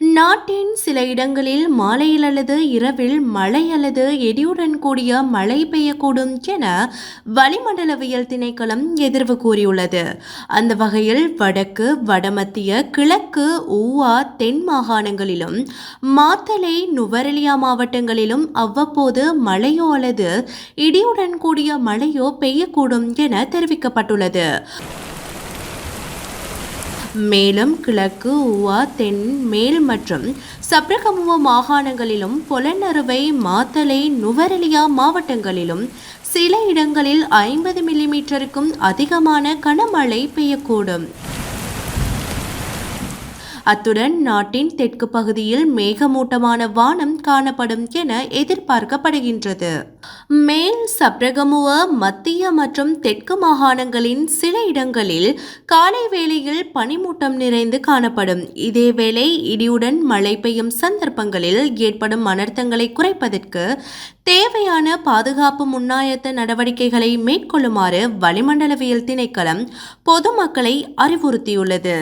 நாட்டின் சில இடங்களில் மாலையில் அல்லது இரவில் மழை அல்லது எடியுடன் கூடிய மழை பெய்யக்கூடும் என வளிமண்டலவியல் திணைக்களம் எதிர்வு கூறியுள்ளது. அந்த வகையில் வடக்கு வடமத்திய கிழக்கு ஊவா தென் மாகாணங்களிலும் மாத்தளை நுவரெலியா மாவட்டங்களிலும் அவ்வப்போது மழையோ அல்லது இடியுடன் கூடிய மழையோ பெய்யக்கூடும் என தெரிவிக்கப்பட்டுள்ளது. மேலும் கிழக்கு உவா தென் மேல் மற்றும் சப்ரகமுவ மாகாணங்களிலும் பொலநறுவை மாத்தளை நுவரெலியா மாவட்டங்களிலும் சில இடங்களில் ஐம்பது மில்லிமீட்டருக்கும் அதிகமான கனமழை பெய்யக்கூடும். அத்துடன் நாட்டின் தெற்கு பகுதியில் மேகமூட்டமான வானம் காணப்படும் என எதிர்பார்க்கப்படுகின்றது. மேல் சப்ரகமுவ மத்திய மற்றும் தெற்கு மாகாணங்களின் சில இடங்களில் காலை வேளையில் பனிமூட்டம் நிறைந்து காணப்படும். இதேவேளை இடியுடன் மழை பெய்யும் சந்தர்ப்பங்களில் ஏற்படும் அனர்த்தங்களை குறைப்பதற்கு தேவையான பாதுகாப்பு முன்னாயத்த நடவடிக்கைகளை மேற்கொள்ளுமாறு வளிமண்டலவியல் திணைக்களம் பொதுமக்களை அறிவுறுத்தியுள்ளது.